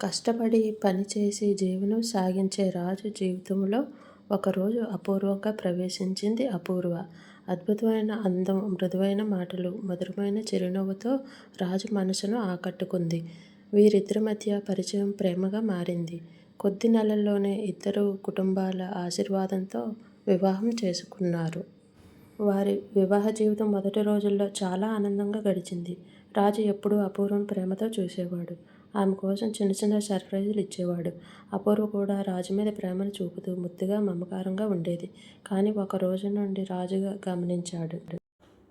కష్టపడి పనిచేసి జీవనం సాగించే రాజు జీవితంలో ఒకరోజు అపూర్వంగా ప్రవేశించింది అపూర్వ. అద్భుతమైన అందం, మృదువైన మాటలు, మధురమైన చిరునవ్వుతో రాజు మనసును ఆకట్టుకుంది. వీరిద్దరి మధ్య పరిచయం ప్రేమగా మారింది. కొద్ది నెలల్లోనే ఇద్దరు కుటుంబాల ఆశీర్వాదంతో వివాహం చేసుకున్నారు. వారి వివాహ జీవితం మొదటి రోజుల్లో చాలా ఆనందంగా గడిచింది. రాజు ఎప్పుడూ అపూర్వం ప్రేమతో చూసేవాడు. ఆమె కోసం చిన్న చిన్న సర్ప్రైజులు ఇచ్చేవాడు. అపూర్వ కూడా రాజు మీద ప్రేమను చూపుతూ ముద్దుగా, మమకారంగా ఉండేది. కానీ ఒక రోజు నుండి రాజుగా గమనించాడు.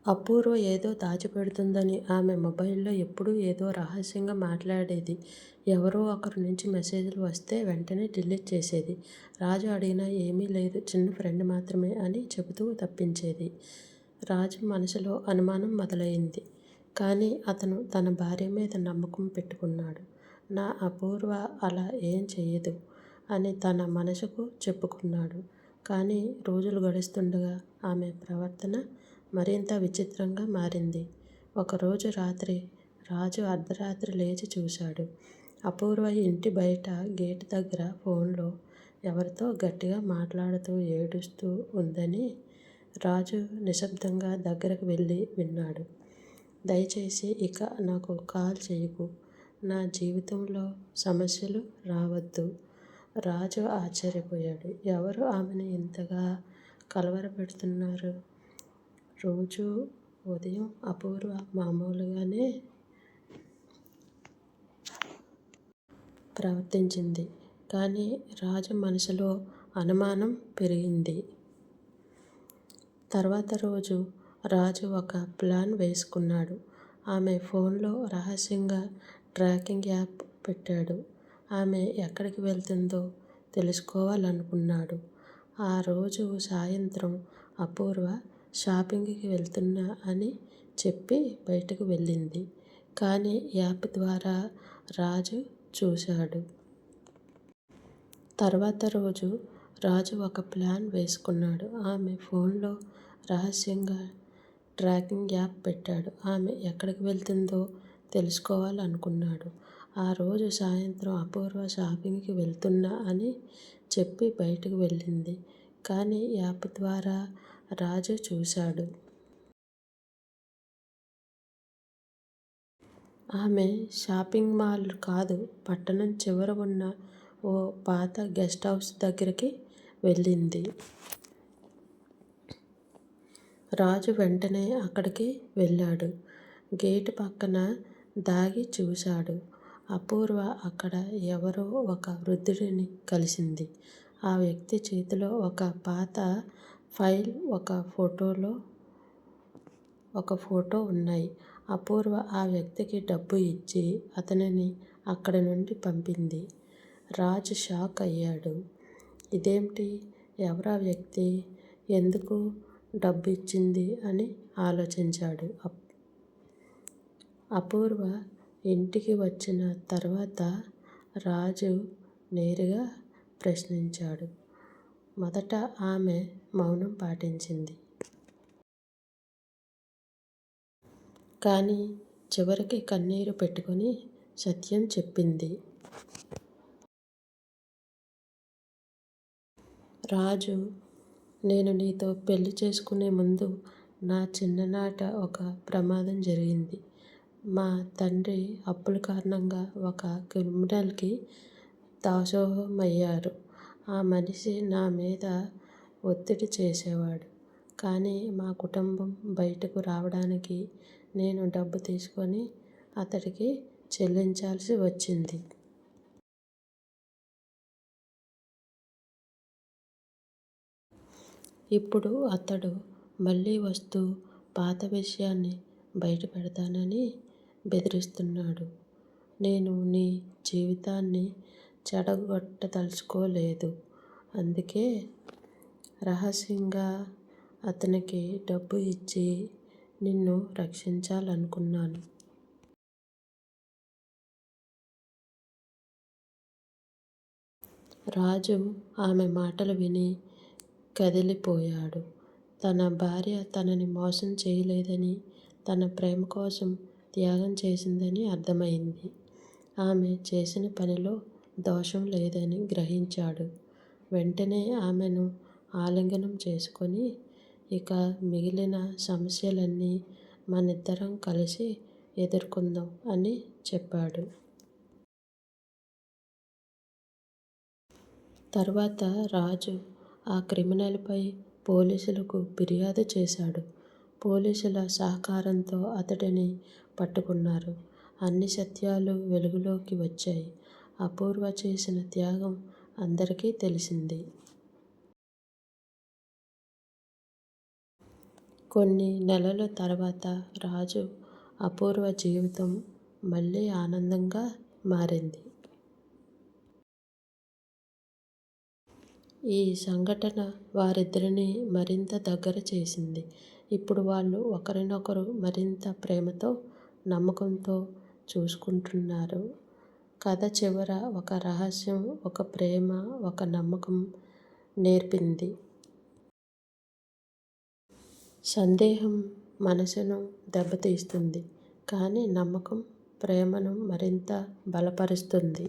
అపూర్వ ఏదో దాచిపెడుతుందని ఆమె మొబైల్లో ఎప్పుడూ ఏదో రహస్యంగా మాట్లాడేది. ఎవరో ఒకరి నుంచి మెసేజ్లు వస్తే వెంటనే డిలీట్ చేసేది. రాజు అడిగినా ఏమీ లేదు చిన్న ఫ్రెండ్ మాత్రమే అని చెబుతూ తప్పించేది. రాజు మనసులో అనుమానం మొదలైంది కానీ అతను తన భార్య మీద నమ్మకం పెట్టుకున్నాడు. నా అపూర్వ అలా ఏం చెయ్యదు అని తన మనసుకు చెప్పుకున్నాడు. కానీ రోజులు గడుస్తుండగా ఆమె ప్రవర్తన మరింత విచిత్రంగా మారింది. ఒకరోజు రాత్రి రాజు అర్ధరాత్రి లేచి చూశాడు. అపూర్వ ఇంటి బయట గేటు దగ్గర ఫోన్లో ఎవరితో గట్టిగా మాట్లాడుతూ ఏడుస్తూ ఉందని. రాజు నిశ్శబ్దంగా దగ్గరకు వెళ్ళి విన్నాడు. దయచేసి ఇక నాకు కాల్ చేయకు నా జీవితంలో సమస్యలు రావద్దు. రాజు ఆశ్చర్యపోయాడు. ఎవరు ఆమెను ఇంతగా కలవరపెడుతున్నారు? రోజు ఉదయం అపూర్వ మామూలుగానే ప్రవర్తించింది. కానీ రాజు మనసులో అనుమానం పెరిగింది. తర్వాత రోజు రాజు ఒక ప్లాన్ వేసుకున్నాడు. ఆమె ఫోన్లో రహస్యంగా ట్రాకింగ్ యాప్ పెట్టాడు. ఆమె ఎక్కడికి వెళ్తుందో తెలుసుకోవాలనుకున్నాడు. ఆ రోజు సాయంత్రం అపూర్వ షాపింగ్కి వెళ్తున్నా అని చెప్పి బయటకు వెళ్ళింది. కానీ యాప్ ద్వారా రాజు చూశాడు. తర్వాత రోజు రాజు ఒక ప్లాన్ వేసుకున్నాడు. ఆమె ఫోన్లో రహస్యంగా ట్రాకింగ్ యాప్ పెట్టాడు. ఆమె ఎక్కడికి వెళ్తుందో తెలుసుకోవాలనుకున్నాడు. ఆ రోజు సాయంత్రం అపూర్వ షాపింగ్కి వెళ్తున్నా అని చెప్పి బయటకు వెళ్ళింది. కానీ యాప్ ద్వారా రాజు చూశాడు. ఆమె షాపింగ్ మాల్ కాదు పట్టణం చివర ఉన్న ఓ పాత గెస్ట్ హౌస్ దగ్గరికి వెళ్ళింది. రాజు వెంటనే అక్కడికి వెళ్ళాడు. గేటు పక్కన దాగి చూశాడు. అపూర్వ అక్కడ ఎవరో ఒక వృద్ధుడిని కలిసింది. ఆ వ్యక్తి చేతిలో ఒక పాత ఫైల్, ఒక ఫోటోలో ఒక ఫోటో ఉన్నాయి. అపూర్వ ఆ వ్యక్తికి డబ్బు ఇచ్చి అతనిని అక్కడి నుండి పంపింది. రాజు షాక్ అయ్యాడు. ఇదేమిటి? ఎవరా వ్యక్తి? ఎందుకు డబ్బు ఇచ్చింది అని ఆలోచించాడు. అపూర్వ ఇంటికి వచ్చిన తర్వాత రాజు నేరుగా ప్రశ్నించాడు. మొదట ఆమె మౌనం పాటించింది. కానీ చివరికి కన్నీరు పెట్టుకుని సత్యం చెప్పింది. రాజు నేను నీతో పెళ్ళి చేసుకునే ముందు నా చిన్ననాట ఒక ప్రమాదం జరిగింది. మా తండ్రి అప్పుల కారణంగా ఒక క్రిమినల్కి దాసోహమయ్యారు. ఆ మనిషి నా మీద ఒత్తిడి చేసేవాడు. కానీ మా కుటుంబం బయటకు రావడానికి నేను డబ్బు తీసుకొని అతడికి చెల్లించాల్సి వచ్చింది. ఇప్పుడు అతడు మళ్ళీ వస్తూ పాత విషయాన్ని బయట పెడతానని బెదిరిస్తున్నాడు. నేను నీ జీవితాన్ని చెడగొట్టదలుచుకోలేదు అందుకే రహస్యంగా అతనికి డబ్బు ఇచ్చి నిన్ను రక్షించాలనుకున్నాను. రాజు ఆమె మాటలు విని కదిలిపోయాడు. తన భార్య తనని మోసం చేయలేదని, తన ప్రేమ కోసం త్యాగం చేసిందని అర్థమైంది. ఆమె చేసిన పనిలో దోషం లేదని గ్రహించాడు. వెంటనే ఆమెను ఆలింగనం చేసుకొని ఇక మిగిలిన సమస్యలన్నీ మనిద్దరం కలిసి ఎదుర్కొందాం అని చెప్పాడు. తర్వాత రాజు ఆ క్రిమినల్పై పోలీసులకు ఫిర్యాదు చేశాడు. పోలీసుల సహకారంతో అతడిని పట్టుకున్నారు. అన్ని సత్యాలు వెలుగులోకి వచ్చాయి. అపూర్వ చేసిన త్యాగం అందరికీ తెలిసింది. కొన్ని నెలల తర్వాత రాజు అపూర్వ జీవితం మళ్ళీ ఆనందంగా మారింది. ఈ సంఘటన వారిద్దరిని మరింత దగ్గర చేసింది. ఇప్పుడు వాళ్ళు ఒకరినొకరు మరింత ప్రేమతో నమ్మకంతో చూసుకుంటున్నారు. కథ చివర ఒక రహస్యం ఒక ప్రేమ ఒక నమ్మకం నేర్పింది. సందేహం మనసును దెబ్బతీస్తుంది కానీ నమ్మకం ప్రేమను మరింత బలపరుస్తుంది.